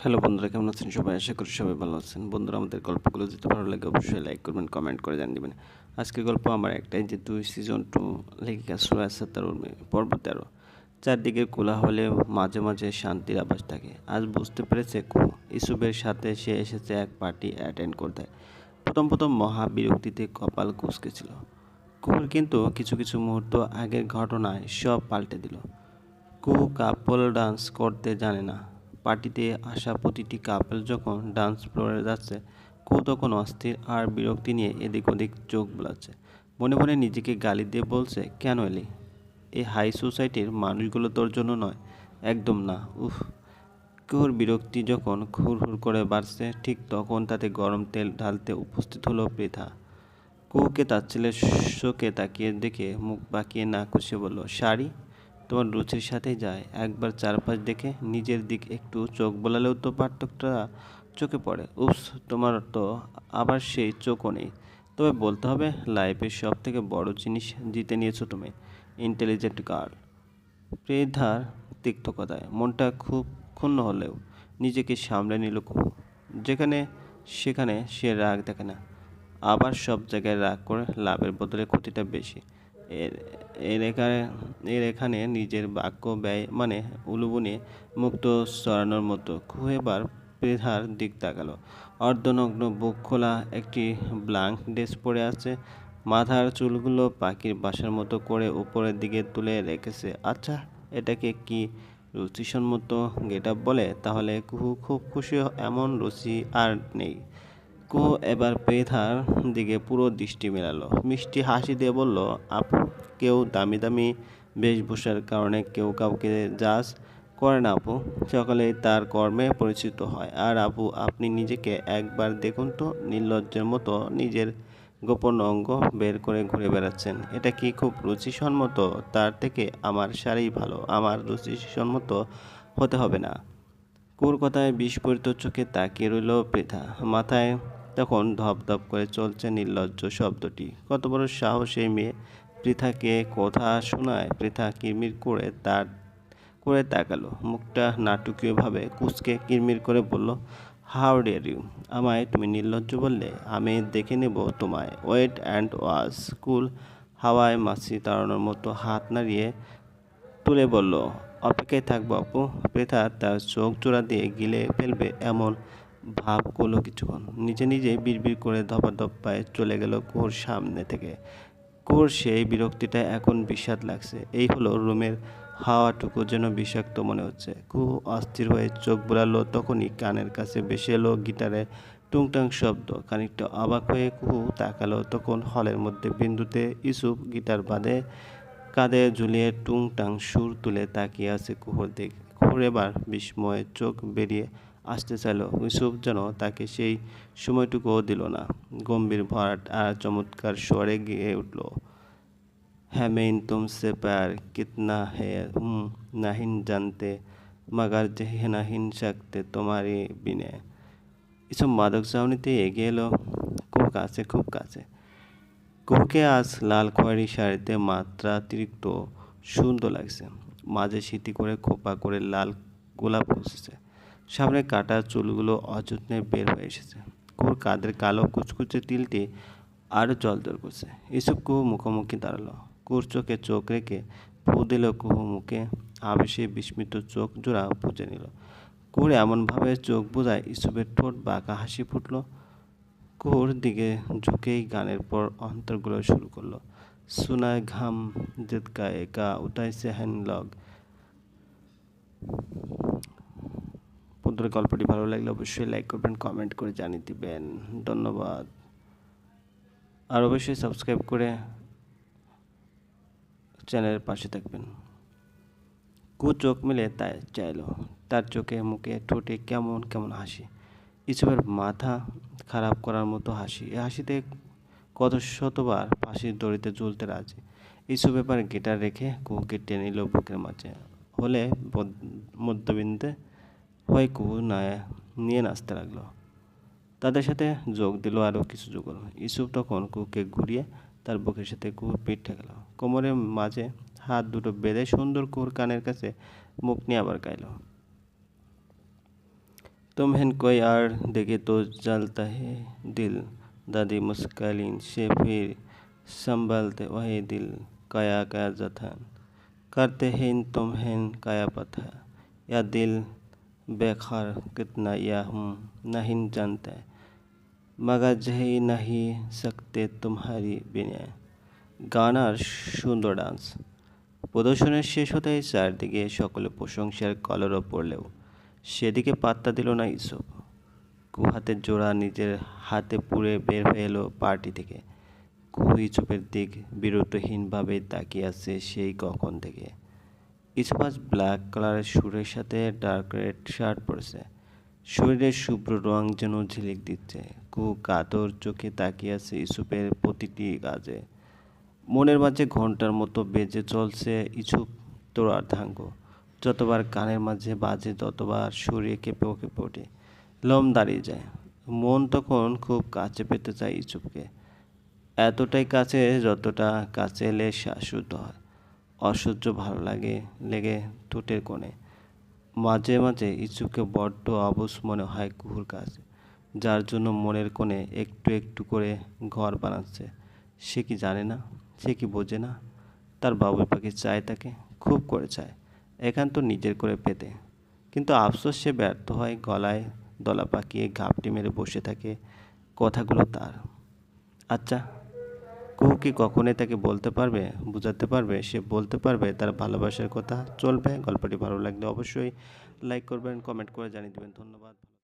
Hello বন্ধুরা, কেমন আছেন সবাই? আশা করি সবাই ভালো আছেন। বন্ধুরা, আমাদের গল্পগুলো যদি ভালো লাগে, অবশ্যই লাইক করবেন কমেন্ট করে জানিয়ে দেবেন। আজকের গল্প আমার একটাই, যে দুই সিজন টু লেখিকা সুরাজ উর্মি, পর্ব তেরো। চারদিকে কোলা কোলাহলে মাঝে মাঝে শান্তির আভাস থাকে। আজ বুঝতে পেরেছে কু ইসুবের সাথে সে এসেছে এক পার্টি অ্যাটেন্ড করতে। প্রথম প্রথম মহা বিরক্তিতে কপাল কুচকেছিল। কুহুর কিন্তু কিছু কিছু মুহূর্ত আগের ঘটনায় সব পাল্টে দিল। কুহু কাপল ডান্স করতে জানে না। পার্টিতে আসা প্রতিটি কাপল যখন ডান্স ফ্লোরে যাচ্ছে কুহু তখন অস্থির আর বিরক্তি নিয়ে এদিক ওদিক চোখ বোলাচ্ছে। মনে মনে নিজেকে গালি দিয়ে বলছে, কেন এলি? এই হাই সোসাইটির মানুষগুলো তোর জন্য নয়। একদম না, উফ। কুহুর বিরক্তি যখন হুর হুর করে বাড়ছে, ঠিক তখন তাতে গরম তেল ঢালতে উপস্থিত হলো পৃথা। কুহুকে তার ছেলের শোকে তাকিয়ে দেখে মুখ বাঁকিয়ে না খুশি বলল, শাড়ি? তোমার রুচির সাথেই যায়। একবার চারপাশ দেখে নিজের দিক একটু চোখ বোলালেও তো পার্থক্যটা চোখে পড়ে। উফস, তোমার তো আবার সেই চোখও নেই। তবে বলতে হবে লাইফের সব থেকে বড় জিনিস জিতে নিয়েছো তুমি ইন্টেলিজেন্ট গার্ল প্রেধার তিক্ত কথায় মনটা খুব ক্ষুণ্ণ হলেও নিজেকে সামলে নিল যেখানে সেখানে সে রাগ দেখে না। আবার সব জায়গায় রাগ করে লাভের বদলে ক্ষতিটা বেশি। এর এর এখানে এর এখানে নিজের বাক্য ব্যয় মানে উলুবনে মুক্ত সরানোর মতো। খুব এবার প্রেধার দিক তাকালো। অর্ধনগ্ন বুক খোলা, একটি ব্লাঙ্ক ড্রেস পরে আছে। মাথার চুলগুলো পাখির বাসার মতো করে উপরের দিকে তুলে রেখেছে। আচ্ছা এটাকে কি রুচিসম্মত গেট আপ বলে? তাহলে কুহু খুব খুশি এমন রুচি আর নেই। কুহু এবার পেথার দিকে পুরো দৃষ্টি মেলালো। মিষ্টি হাসি দিয়ে বলল, আপু, কেউ দামি দামি বেশভূষার কারণে কেউ কাউকে জাজ করে না, আপু। সকালেই তার কর্মে পরিচিত হয়। আর আপু, আপনি নিজেকে একবার দেখুন তো, নির্লজ্জের মতো নিজের গোপন অঙ্গ বের করে ঘুরে বেড়াচ্ছেন। এটা কি খুব রুচিসম্মত? তার থেকে আমার শাড়ি ভালো। আমার রুচিসম্মত হতে হবে না। কুর কথায় বিস্ফোরিত চোখে তাকিয়ে রইল পৃথা মাথায় তখন ধপধপ করে চলছে নির্লজ্জ শব্দটি। কত বড় সাহস এই মেয়ে। পৃথাকে কথা শোনায়, পৃথা কিরমির করে তার, করে তাকালো। মুখটা নাটকীয়ভাবে কুচকে কিরমির করে বলল, হাউ ডেয়ার ইউ? আমায় তুমি নির্লজ্জ বললে? আমি দেখে নেব তোমায়। ওয়েট অ্যান্ড ওয়াজ কুল হাওয়ায় মাছি তাড়ানোর মতো হাত নাড়িয়ে তুলে বলল, অপেক্ষায় থাকব আপু। প্রেথা তার চোখ জোড়া দিয়ে গিলে ফেলবে এমন ভাব করল কিছুক্ষণ। নিজে নিজে বিড়বিড় করে ধপাধপ পায়ে চলে গেল কুয়োর সামনে থেকে। কুয়োর সেই বিরক্তিটা এখন বিষাদ লাগছে। এই হলো রুমের হাওয়াটুকু যেন বিষাক্ত মনে হচ্ছে। কুহু অস্থির হয়ে চোখ বোলালো তখনই কানের কাছে বেশি এলো গিটারে টুংটাং শব্দ। খানিকটা অবাক হয়ে কুহু তাকালো তখন হলের মধ্যে বিন্দুতে ইসুফ গিটার বাদে কাঁধে ঝুলিয়ে টুংটাং সুর তুলে তাকিয়ে আছে কুহুর দিক। কুহুর এবার বিস্ময়ে চোখ বেরিয়ে আসতে চাইল। ইউসুফ যেন তাকে সেই সময়টুকুও দিল না। গম্ভীর ভরাট আর চমৎকার স্বরে গিয়ে উঠল হ্যামেইন তুমসে প্যার, কিতনা হে, হুম, নাহিন জানতে, মাগার যে নাহিন সাকতে তোমারই বিনে। এসব মাদক চাউনিতে এগিয়ে এলো, খুব কাছে খুব কাছে। কুকে আজ লাল খয়ারি শাড়িতে মাত্রা অতিরিক্ত সুন্দর লাগছে। মাঝে সিটি করে খোপা করে লাল গোলাপ বসেছে। সামনে কাটা চুলগুলো অযত্নে বের হয়ে এসেছে। কুহুর কাঁধের কালো কুচকুচে তিলটি আরও জলজল করছে। এসব কুহু মুখোমুখি দাঁড়াল। কুহুর চোখে চোখ রেখে ফু দিল কুহু মুখে। আবেশে বিস্মিত চোখ জোড়া বুঝে নিল। কুহুর এমনভাবে চোখ বোঝায় ইসুফের ঠোঁট বাঁকা হাসি ফুটলো। কুহুর দিকে ঝুঁকেই গানের পর অন্তরগুলো শুরু করল। সুনায় ঘাম জিতকা একা উঠাইছে হ্যান লগ বন্ধুরা গল্পটি ভালো লাগলে অবশ্যই লাইক করবেন কমেন্ট করে জানিয়ে দিবেন। ধন্যবাদ। আর অবশ্যই সাবস্ক্রাইব করে চ্যানেলের পাশে থাকবেন। কু চোখ মিলে তাই চাইলো। তার চোখে, মুখে, ঠোঁটে কেমন কেমন হাসি। ইসবের মাথা খারাপ করার মতো হাসি। এ হাসিতে কত শতবার ফাঁসির দড়িতে ঝুলতে রাজি। ইসব ব্যাপার গিটার রেখে কুহুকে টেনে নিল বুকের মাঝে। হলে বদ- মধ্যবিন্দে হয়ে কুহু না নিয়ে নাচতে লাগলো তাদের সাথে যোগ দিল আরও কিছু যুগল ইসুফ তখন কুহুকে ঘুরিয়ে তার বুকের সাথে কুহুর পিঠ ঠেকালো কোমরের মাঝে হাত দুটো বেঁধে সুন্দর কুহুর কানের কাছে মুখ নিয়ে আবার গাইল तुम्हें कोई और देखे तो जलता है दिल दादी मुस्कालीन से फिर संभलते वही दिल कया कया जतन करते हैं तुम्हें कया पता या दिल बेखार कितना या हम नहीं जानते मगर जही नहीं सकते तुम्हारी बिना গানার সুন্দর ডান্স প্রদর্শনের শেষ হতেই চারদিকে সকলে প্রশংসার কলরব পড়লেও সেদিকে পাত্তা দিল না ইসব কুহাতের জোড়া নিজের হাতে পুড়ে বের হয়ে এলো পার্টি থেকে কুহু ইসুপের দিক বিরতহীনভাবে তাকিয়ে আছে সেই কখন থেকে ইসুপ আজ ব্ল্যাক কালারের সুরের সাথে ডার্ক রেড শার্ট পরেছে। শরীরের শুভ্র রং যেন ঝিলিক দিচ্ছে। কুহু কাতর চোখে তাকিয়ে আছে ইসুপের প্রতিটি কাজে। মনের মাঝে ঘণ্টার মতো বেজে চলছে ইছুক তোরার ধাঙ্গ। যতবার কানের মাঝে বাজে, ততবার শরীরে কেঁপে কেঁপে ওঠে লোম দাঁড়িয়ে যায়। মন তখন খুব কাছে পেতে চায় ইচুপকে এতটাই কাছে যতটা কাছে এলে শ্বাসরুদ্ধ হয়। অসহ্য ভালো লাগে, লেগে ঠোঁটের কোণে। মাঝে মাঝে ইচুকে বড্ড অবশ মনে হয় কুহুর কাছে, যার জন্য মনের কোণে একটু একটু করে ঘর বানাচ্ছে। সে কি জানে না? সে কি বোঝে না? তার বাবুই পাখি চায় তাকে, খুব করে চায় একান্ত নিজের করে পেতে। কিন্তু আফসোস সে ব্যর্থ হয় গলায় দলা পাকিয়ে ঘাপটি মেরে বসে থাকে কথাগুলো তার। আচ্ছা কুহু কি কখনোই তাকে বলতে পারবে, বোঝাতে পারবে, সে বলতে পারবে, তার ভালোবাসার কথা চলবে, গল্পটি ভালো লাগলে অবশ্যই লাইক করবেন কমেন্ট করে জানিয়ে দেবেন। ধন্যবাদ।